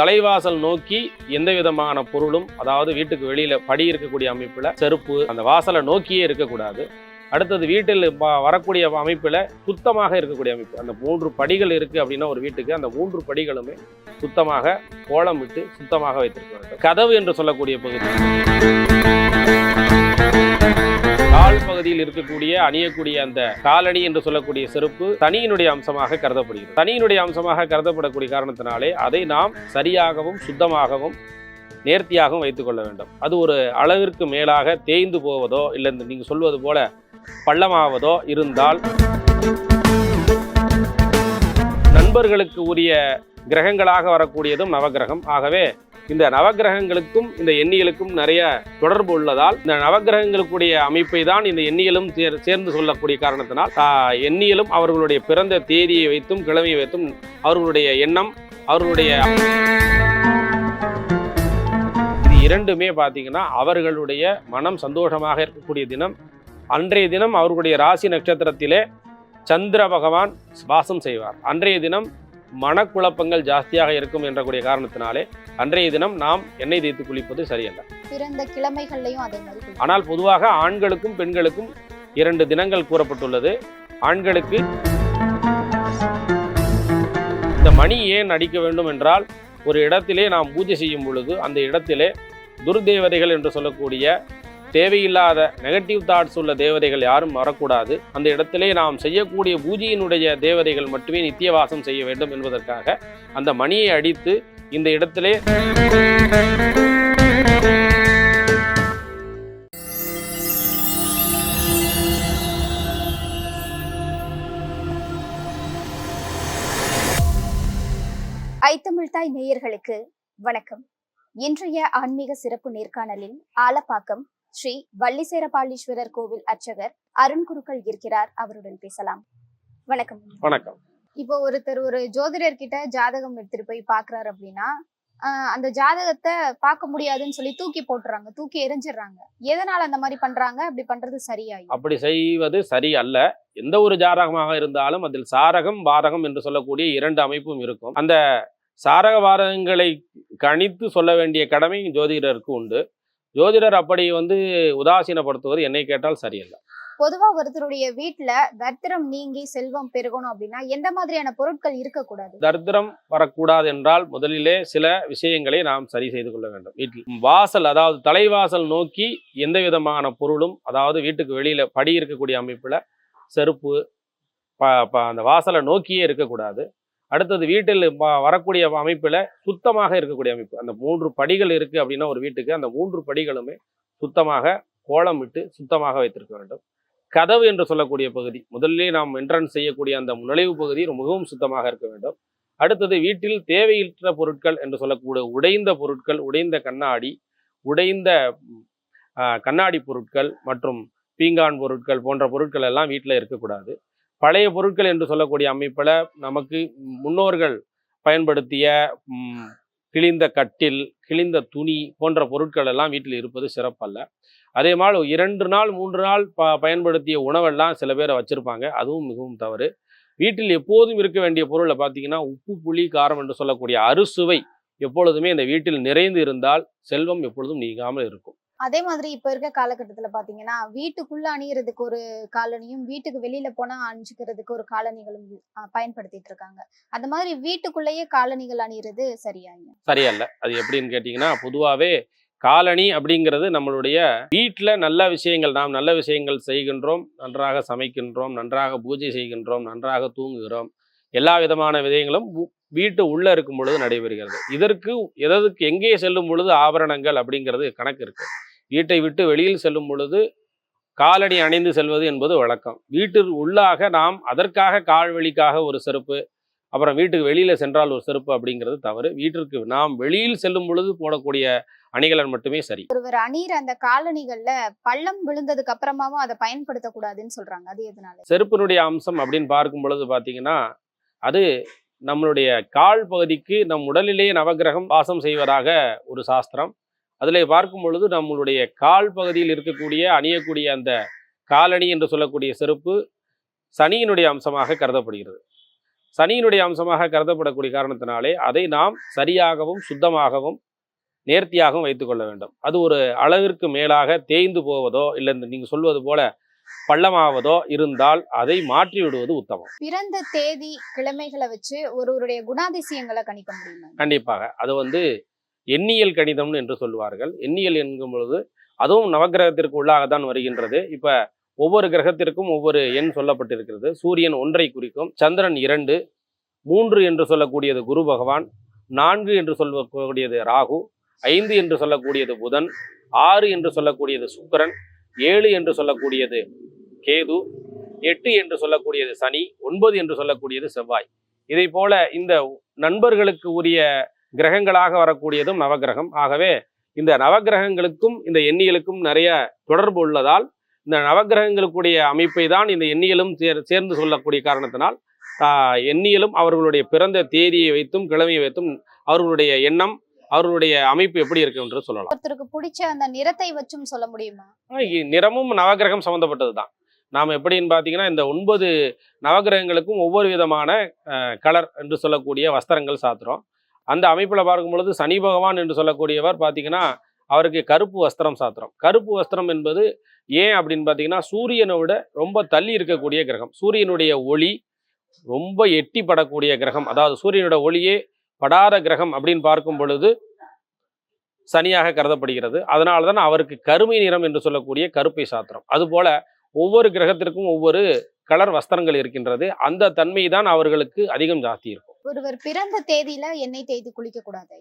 தலைவாசல் நோக்கி எந்த விதமான பொருளும் அதாவது வீட்டுக்கு வெளியில படி இருக்கக்கூடிய அமைப்புல செருப்பு அந்த வாசலை நோக்கியே இருக்கக்கூடாது. அடுத்தது வீட்டில் வரக்கூடிய அமைப்பில் சுத்தமாக இருக்கக்கூடிய அமைப்பு. அந்த மூன்று படிகள் இருக்குது அப்படின்னா ஒரு வீட்டுக்கு அந்த மூன்று படிகளுமே சுத்தமாக கோலம் விட்டு சுத்தமாக வைத்திருக்க வேண்டும். கதவு என்று சொல்லக்கூடிய பகுதி. இருக்கக்கூடிய அணியக்கூடிய அந்த காலணி என்று சொல்லக்கூடிய செருப்பு தனியினுடைய அம்சமாக கருதப்படுகிறது. தனியினுடைய அம்சமாக கருதப்படக்கூடிய காரணத்தினாலே அதை நாம் சரியாகவும் சுத்தமாகவும் நேர்த்தியாகவும் வைத்துக்கொள்ள வேண்டும். அது ஒரு அளவிற்கு மேலாக தேய்ந்து போவதோ இல்லை இந்த நீங்கள் சொல்வது போல பள்ளமாவதோ இருந்தால் நண்பர்களுக்கு உரிய கிரகங்களாக வரக்கூடியதும் நவகிரகம். ஆகவே இந்த நவகிரகங்களுக்கும் இந்த எண்ணியலுக்கும் நிறைய தொடர்பு உள்ளதால் இந்த நவகிரகங்களுக்குடைய அமைப்பை தான் இந்த எண்ணியலும் சேர்- சேர்ந்து சொல்லக்கூடிய காரணத்தினால் எண்ணியலும் அவர்களுடைய பிறந்த தேதியை வைத்தும் கிழமையை வைத்தும் அவர்களுடைய எண்ணம் அவர்களுடைய இது இரண்டுமே பார்த்தீங்கன்னா அவர்களுடைய மனம் சந்தோஷமாக இருக்கக்கூடிய தினம். அன்றைய தினம் அவர்களுடைய ராசி நட்சத்திரத்திலே சந்திர பகவான் வாசம் செய்வார். அன்றைய தினம் மனக்குழப்பங்கள் ஜாஸ்தியாக இருக்கும் என்றக்கூடிய காரணத்தினாலே அன்றைய தினம் நாம் எண்ணெய் தேய்த்து குளிப்பது சரியல்ல பிறந்த கிழமைகள்லயும் அதே மாதிரி. ஆனால் பொதுவாக ஆண்களுக்கும் பெண்களுக்கும் இரண்டு தினங்கள் கூறப்பட்டுள்ளது ஆண்களுக்கு இந்த மணி ஏன் அடிக்க வேண்டும் என்றால் ஒரு இடத்திலே நாம் பூஜை செய்யும் பொழுது அந்த இடத்திலே துர்தேவதைகள் என்று சொல்லக்கூடிய தேவையில்லாத நெகட்டிவ் தாட்ஸ் உள்ள தேவதைகள் யாரும் வரக்கூடாது. அந்த இடத்திலே நாம் செய்யக்கூடிய பூஜையினுடைய தேவதைகள் மட்டுமே நித்தியவாசம் செய்ய வேண்டும் என்பதற்காக அந்த மணியை அடித்து இந்த இடத்திலே ஐத்தமிழ்தாய் நேயர்களுக்கு வணக்கம். இன்றைய ஆன்மீக சிறப்பு நேர்காணலில் ஆலப்பாக்கம் ஸ்ரீ வள்ளிசேரபாலீஸ்வரர் கோவில் அர்ச்சகர் அருண் குருக்கள் இருக்கிறார். அவருடன் பேசலாம். வணக்கம். வணக்கம். இப்போ ஒருத்தர் ஒரு ஜோதிடர் கிட்ட ஜாதகம் எடுத்துட்டு போய் பாக்குறாரு அப்படின்னா அந்த ஜாதகத்தை பார்க்க முடியாதுன்னு சொல்லி தூக்கி போட்டுறாங்க. தூக்கி எரிஞ்சிடுறாங்க எதனால அந்த மாதிரி பண்றாங்க? அப்படி பண்றது சரியாயும் அப்படி செய்வது சரி அல்ல. எந்த ஒரு ஜாதகமாக இருந்தாலும் அதில் சாரகம் பாரகம் என்று சொல்லக்கூடிய இரண்டு அமைப்பும் இருக்கும். அந்த சாரக பாரகங்களை கணித்து சொல்ல வேண்டிய கடமை ஜோதிடருக்கு உண்டு. ஜோதிடர் அப்படி வந்து உதாசீனப்படுத்துவது என்னை கேட்டால் சரியல்ல. பொதுவா ஒருத்தருடைய வீட்டுல தரித்திரம் நீங்கி செல்வம் பெருகணும் அப்படின்னா எந்த மாதிரியான பொருட்கள் இருக்கக்கூடாது? தரித்திரம் வரக்கூடாது என்றால் முதலிலே சில விஷயங்களை நாம் சரி செய்து கொள்ள வேண்டும். வீட்டில் வாசல் அதாவது தலைவாசல் நோக்கி எந்த விதமான பொருளும் அதாவது வீட்டுக்கு வெளியில படி இருக்கக்கூடிய அமைப்புல செருப்பு அந்த வாசலை நோக்கியே இருக்கக்கூடாது. அடுத்தது வீட்டில் வரக்கூடிய அமைப்பில் சுத்தமாக இருக்கக்கூடிய அமைப்பு. அந்த மூன்று படிகள் இருக்குது அப்படின்னா ஒரு வீட்டுக்கு அந்த மூன்று படிகளுமே சுத்தமாக கோலம் விட்டு சுத்தமாக வைத்திருக்க வேண்டும். கதவு என்று சொல்லக்கூடிய பகுதி முதலிலே நாம் என்ட்ரன்ஸ் செய்யக்கூடிய அந்த நுழைவு பகுதி மிகவும் சுத்தமாக இருக்க வேண்டும். அடுத்தது வீட்டில் தேவையற்ற பொருட்கள் என்று சொல்லக்கூடிய உடைந்த பொருட்கள் உடைந்த கண்ணாடி உடைந்த கண்ணாடி பொருட்கள் மற்றும் பீங்கான் பொருட்கள் போன்ற பொருட்கள் எல்லாம் வீட்டில் இருக்கக்கூடாது. பழைய பொருட்கள் என்று சொல்லக்கூடிய அமைப்பில் நமக்கு முன்னோர்கள் பயன்படுத்திய கிழிந்த கட்டில் கிழிந்த துணி போன்ற பொருட்கள் எல்லாம் வீட்டில் இருப்பது சிறப்பல்ல. அதே மாதிரி இரண்டு நாள் மூன்று நாள் ப பயன்படுத்திய உணவெல்லாம் சில பேரை வச்சுருப்பாங்க. அதுவும் மிகவும் தவறு. வீட்டில் எப்போதும் இருக்க வேண்டிய பொருளை பார்த்தீங்கன்னா உப்பு புளி காரம் என்று சொல்லக்கூடிய அறுசுவை எப்பொழுதுமே இந்த வீட்டில் நிறைந்து இருந்தால் செல்வம் எப்பொழுதும் நீங்காமல் இருக்கும். அதே மாதிரி இப்ப இருக்க காலகட்டத்துல பாத்தீங்கன்னா வீட்டுக்குள்ள அணியறதுக்கு ஒரு காலனியும் வீட்டுக்கு வெளியில போனா அணிஞ்சுக்கிறதுக்கு ஒரு காலனிகளும் பயன்படுத்திட்டு இருக்காங்க. அந்த மாதிரி வீட்டுக்குள்ளேயே காலனிகள் அணியறது சரியாங்க? சரியல்ல. அது எப்படின்னு கேட்டிங்கன்னா பொதுவாகவே காலணி அப்படிங்கிறது நம்மளுடைய வீட்டில் நல்ல விஷயங்கள் நாம் நல்ல விஷயங்கள் செய்கின்றோம் நன்றாக சமைக்கின்றோம் நன்றாக பூஜை செய்கின்றோம் நன்றாக தூங்குகிறோம் எல்லா விதமான விதயங்களும் வீட்டு உள்ள இருக்கும் பொழுது நடைபெறுகிறது. இதற்கு எதற்கு எங்கே செல்லும் பொழுது ஆபரணங்கள் அப்படிங்கிறது கணக்கு இருக்கு. வீட்டை விட்டு வெளியில் செல்லும் பொழுது காலணி அணிந்து செல்வது என்பது வழக்கம். வீட்டில் உள்ளாக நாம் அதற்காக கால்வழிக்காக ஒரு செருப்பு அப்புறம் வீட்டுக்கு வெளியில சென்றால் ஒரு செருப்பு அப்படிங்கிறது தவறு. வீட்டிற்கு நாம் வெளியில் செல்லும் பொழுது போடக்கூடிய அணிகலன் மட்டுமே சரி. ஒருவர் அணியிற அந்த காலனிகள்ல பள்ளம் விழுந்ததுக்கு அப்புறமாவும் அதை பயன்படுத்த கூடாதுன்னு சொல்றாங்க. அது எதனால? செருப்பினுடைய அம்சம் அப்படின்னு பார்க்கும் பொழுது பார்த்தீங்கன்னா அது நம்மளுடைய கால் பகுதிக்கு நம் உடலிலேயே நவக்கிரகம் வாசம் செய்வதாக ஒரு சாஸ்திரம். அதில் பார்க்கும் பொழுது நம்மளுடைய கால் பகுதியில் இருக்கக்கூடிய அணியக்கூடிய அந்த காலணி என்று சொல்லக்கூடிய செருப்பு சனியினுடைய அம்சமாக கருதப்படுகிறது. சனியினுடைய அம்சமாக கருதப்படக்கூடிய காரணத்தினாலே அதை நாம் சரியாகவும் சுத்தமாகவும் நேர்த்தியாகவும் வைத்துக்கொள்ள வேண்டும். அது ஒரு அளவிற்கு மேலாக தேய்ந்து போவதோ இல்லை இந்த நீங்கள் சொல்வது போல பள்ளமாவதோ இருந்தால் அதை மாற்றி விடுவது உத்தமம். பிறந்த தேதி கிழமைகளை வச்சு ஒருவருடைய குணாதிசயங்களை கணிக்க முடியுமா? கண்டிப்பாக. அது வந்து எண்ணியல் கணிதம்னு என்று சொல்லுவார்கள். எண்ணியல் என்கும் பொழுது அதுவும் நவக்கிரகத்திற்கு உள்ளாகத்தான் வருகின்றது. இப்ப ஒவ்வொரு கிரகத்திற்கும் ஒவ்வொரு எண் சொல்லப்பட்டிருக்கிறது. சூரியன் ஒன்றை குறிக்கும் சந்திரன் இரண்டு மூன்று என்று சொல்லக்கூடியது குரு பகவான் நான்கு என்று சொல்லக்கூடியது ராகு ஐந்து என்று சொல்லக்கூடியது புதன் ஆறு என்று சொல்லக்கூடியது சுக்கிரன் ஏழு என்று சொல்லக்கூடியது கேது எட்டு என்று சொல்லக்கூடியது சனி ஒன்பது என்று சொல்லக்கூடியது செவ்வாய். இதை போல இந்த நண்பர்களுக்கு உரிய கிரகங்களாக வரக்கூடியதும் நவகிரகம். ஆகவே இந்த நவகிரகங்களுக்கும் இந்த எண்ணியலுக்கும் நிறைய தொடர்பு உள்ளதால் இந்த நவகிரகங்களுக்குடைய அமைப்பை தான் இந்த எண்ணியலும் சேர் சேர்ந்து சொல்லக்கூடிய காரணத்தினால் எண்ணியலும் அவர்களுடைய பிறந்த தேதியை வைத்தும் கிழமையை வைத்தும் அவர்களுடைய எண்ணம் அவர்களுடைய அமைப்பு எப்படி இருக்கு என்று சொல்லலாம். ஒருத்தருக்கு பிடிச்ச அந்த நிறத்தை வச்சும் சொல்ல முடியுமா? நிறமும் நவகிரகம் சம்பந்தப்பட்டது தான் நாம் எப்படின்னு பார்த்தீங்கன்னா இந்த ஒன்பது நவகிரகங்களுக்கும் ஒவ்வொரு விதமான கலர் என்று சொல்லக்கூடிய வஸ்திரங்கள் சாத்துறோம் அந்த அமைப்பில் பார்க்கும் பொழுது சனி பகவான் என்று சொல்லக்கூடியவர் பார்த்தீங்கன்னா அவருக்கு கருப்பு வஸ்திரம் சாத்துறோம் கருப்பு வஸ்திரம் என்பது ஏன் அப்படின்னு பார்த்தீங்கன்னா சூரியனை விட ரொம்ப தள்ளி இருக்கக்கூடிய கிரகம். சூரியனுடைய ஒளி ரொம்ப எட்டி படக்கூடிய கிரகம். அதாவது சூரியனோட ஒளியே படாத கிரகம் அப்படின்னு பார்க்கும் பொழுது சனியாக கருதப்படுகிறது. அதனால தான் அவருக்கு கருமை நிறம் என்று சொல்லக்கூடிய கருப்பை சாத்திரம். அதுபோல ஒவ்வொரு கிரகத்திற்கும் ஒவ்வொரு கலர் வஸ்திரங்கள் இருக்கின்றது. அந்த தன்மை தான் அவர்களுக்கு அதிகம் ஜாஸ்தி இருக்கும். ஒருவர் பிறந்த தேதியில எண்ணெய் தேய்த்து குளிக்க கூடாது.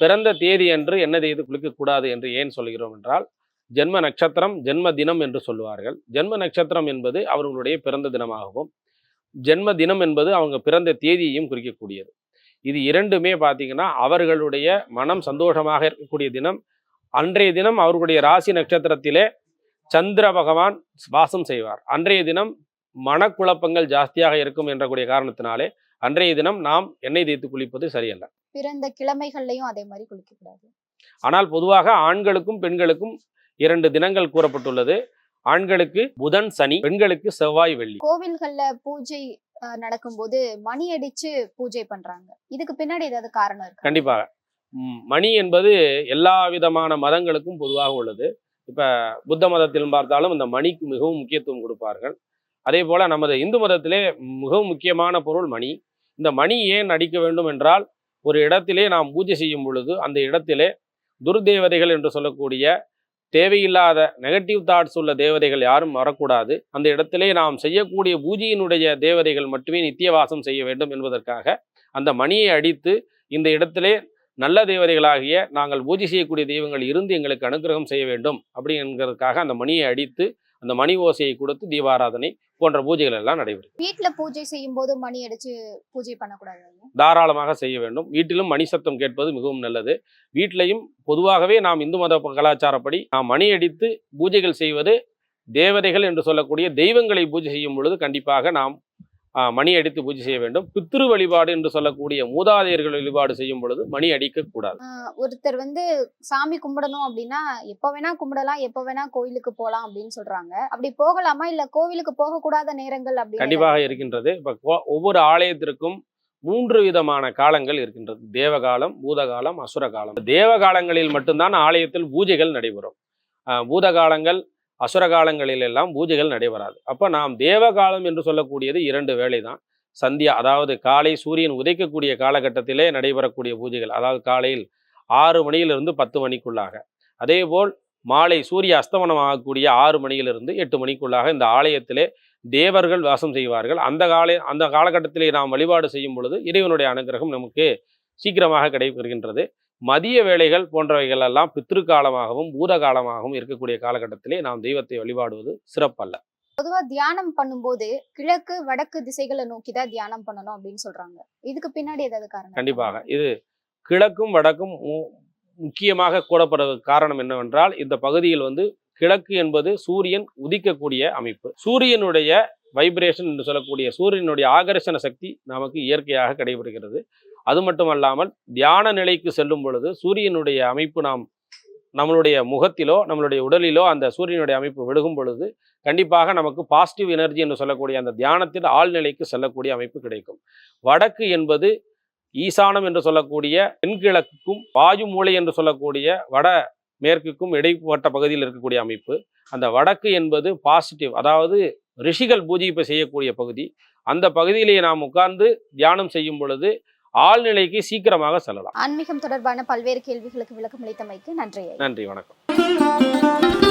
பிறந்த தேதி என்று என்ன தேதி குளிக்கக்கூடாது என்று ஏன் சொல்கிறோம் என்றால் ஜென்ம நட்சத்திரம் ஜென்ம தினம் என்று சொல்லுவார்கள். ஜென்ம நட்சத்திரம் என்பது அவர்களுடைய பிறந்த தினமாகவும் ஜென்ம தினம் என்பது அவங்க பிறந்த தேதியையும் குறிக்கக்கூடியது. இது இரண்டுமே பார்த்தீங்கன்னா அவர்களுடைய மனம் சந்தோஷமாக இருக்கக்கூடிய தினம். அன்றைய தினம் அவர்களுடைய ராசி நட்சத்திரத்திலே சந்திர பகவான் வாசம் செய்வார். அன்றைய தினம் மனக்குழப்பங்கள் ஜாஸ்தியாக இருக்கும் என்றக்கூடிய காரணத்தினாலே அன்றைய தினம் நாம் எண்ணெய் தேய்த்து குளிப்பது சரியல்ல. பிறந்த கிழமைகள்லயும் அதே மாதிரி குளிக்க கூடாது. ஆனால் பொதுவாக ஆண்களுக்கும் பெண்களுக்கும் இரண்டு தினங்கள் கூறப்பட்டுள்ளது. ஆண்களுக்கு புதன் சனி பெண்களுக்கு செவ்வாய் வெள்ளி. கோவில்கள்ல பூஜை நடக்கும்போது மணி அடிச்சு பூஜை பண்றாங்க. இதுக்கு பின்னாடி ஏதாவது காரணம் இருக்கு? கண்டிப்பாக. மணி என்பது எல்லா விதமான மதங்களுக்கும் பொதுவாக உள்ளது. இப்ப புத்த மதத்திலும் பார்த்தாலும் இந்த மணிக்கு மிகவும் முக்கியத்துவம் கொடுப்பார்கள். அதே போல நமது இந்து மதத்திலே மிகவும் முக்கியமான பொருள் மணி. இந்த மணி ஏன் அடிக்க வேண்டும் என்றால் ஒரு இடத்திலே நாம் பூஜை செய்யும் பொழுது அந்த இடத்திலே துர்தேவதைகள் என்று சொல்லக்கூடிய தேவையில்லாத நெகட்டிவ் தாட்ஸ் உள்ள தேவதைகள் யாரும் வரக்கூடாது. அந்த இடத்திலே நாம் செய்யக்கூடிய பூஜையினுடைய தேவதைகள் மட்டுமே நித்தியவாசம் செய்ய வேண்டும் என்பதற்காக அந்த மணியை அடித்து இந்த இடத்திலே நல்ல தேவதைகளாகிய நாங்கள் பூஜை செய்யக்கூடிய தெய்வங்கள் இருந்து எங்களுக்கு அனுக்கிரகம் செய்ய வேண்டும். அப்படிங்கிறதுக்காக அந்த மணியை அடித்து அந்த மணி ஓசையை கொடுத்து தீபாராதனை போன்ற பூஜைகள் எல்லாம் நடைபெறும் வீட்டுல பூஜை செய்யும் போது மணி அடிச்சு பூஜை பண்ணக்கூடாது தாராளமாக செய்ய வேண்டும். வீட்டிலும் மணி சத்தம் கேட்பது மிகவும் நல்லது. வீட்டிலையும் பொதுவாகவே நாம் இந்து மத கலாச்சாரப்படி நாம் மணி அடித்து பூஜைகள் செய்வது தேவதைகள் என்று சொல்லக்கூடிய தெய்வங்களை பூஜை செய்யும் பொழுது கண்டிப்பாக நாம் மணி அடித்து பூஜை செய்ய வேண்டும். பித்ரு வழிபாடு என்று சொல்லக்கூடிய மூதாதையர்கள் வழிபாடு செய்யும் பொழுது மணி அடிக்கக்கூடாது ஆஹ் ஒருத்தர் வந்து சாமி கும்பிடணும் அப்படின்னா எப்ப வேணா கும்பிடலாம் எப்ப வேணா கோயிலுக்கு போலாம் அப்படின்னு சொல்றாங்க. அப்படி போகலாமா? இல்ல கோவிலுக்கு போக கூடாத நேரங்கள் அப்படின்னு கண்டிப்பாக இருக்கின்றது. இப்போ ஒவ்வொரு ஆலயத்திற்கும் மூன்று விதமான காலங்கள் இருக்கின்றது. தேவகாலம் பூதகாலம் அசுர காலம் தேவ காலங்களில் மட்டும்தான் ஆலயத்தில் பூஜைகள் நடைபெறும். ஆஹ் பூத காலங்கள் அசுர காலங்களில் எல்லாம் பூஜைகள் நடைபெறாது. அப்போ நாம் தேவ காலம் என்று சொல்லக்கூடியது இரண்டு வேளை தான் சந்தியா அதாவது காலை சூரியன் உதைக்கக்கூடிய காலகட்டத்திலே நடைபெறக்கூடிய பூஜைகள். அதாவது காலையில் ஆறு மணியிலிருந்து பத்து மணிக்குள்ளாக. அதேபோல் மாலை சூரிய அஸ்தமனம் ஆகக்கூடிய ஆறு மணியிலிருந்து எட்டு மணிக்குள்ளாக இந்த ஆலயத்திலே தேவர்கள் வாசம் செய்வார்கள். அந்த கால அந்த காலகட்டத்திலே நாம் வழிபாடு செய்யும் பொழுது இறைவனுடைய அனுகிரகம் நமக்கு சீக்கிரமாக கிடைக்கின்றது. மதிய வேளைகள் போன்றவைகள் எல்லாம் பித்ரு காலமாகவும் பூத காலமாகவும் இருக்கக்கூடிய காலகட்டத்திலே நாம் தெய்வத்தை வழிபாடுவது சிறப்பல்ல. பொதுவா தியானம் பண்ணும்போது கிழக்கு வடக்கு திசைகளை நோக்கி தான் தியானம் பண்ணணும் அப்படின்னு சொல்றாங்க. இதுக்கு பின்னாடி ஏதாவது காரணம்? கண்டிப்பாக. இது கிழக்கும் வடக்கும் முக்கியமாக கூறப்படுவதற்கு காரணம் என்னவென்றால் இந்த பகுதியில் வந்து கிழக்கு என்பது சூரியன் உதிக்கக்கூடிய அமைப்பு. சூரியனுடைய வைப்ரேஷன் என்று சொல்லக்கூடிய சூரியனுடைய ஆகர்ஷண சக்தி நமக்கு இயற்கையாக கிடைபெறுகிறது. அது மட்டுமல்லாமல் தியான நிலைக்கு செல்லும் பொழுது சூரியனுடைய அமைப்பு நாம் நம்மளுடைய முகத்திலோ நம்மளுடைய உடலிலோ அந்த சூரியனுடைய அமைப்பு விழுகும் பொழுது கண்டிப்பாக நமக்கு பாசிட்டிவ் எனர்ஜி என்று சொல்லக்கூடிய அந்த தியானத்தில் ஆழ்நிலைக்கு செல்லக்கூடிய அமைப்பு கிடைக்கும். வடக்கு என்பது ஈசானம் என்று சொல்லக்கூடிய தென்கிழக்குக்கும் வாயு மூலை என்று சொல்லக்கூடிய வட மேற்குக்கும் இடைப்பட்ட பகுதியில் இருக்கக்கூடிய அமைப்பு. அந்த வடக்கு என்பது பாசிட்டிவ் அதாவது ரிஷிகள் பூஜை செய்யக்கூடிய பகுதி. அந்த பகுதியிலேயே நாம் உட்கார்ந்து தியானம் செய்யும் பொழுது ஆழ்நிலைக்கு சீக்கிரமாக செல்லலாம் ஆன்மீகம் தொடர்பான பல்வேறு கேள்விகளுக்கு விளக்கம் அளித்தமைக்கு நன்றி. நன்றி வணக்கம்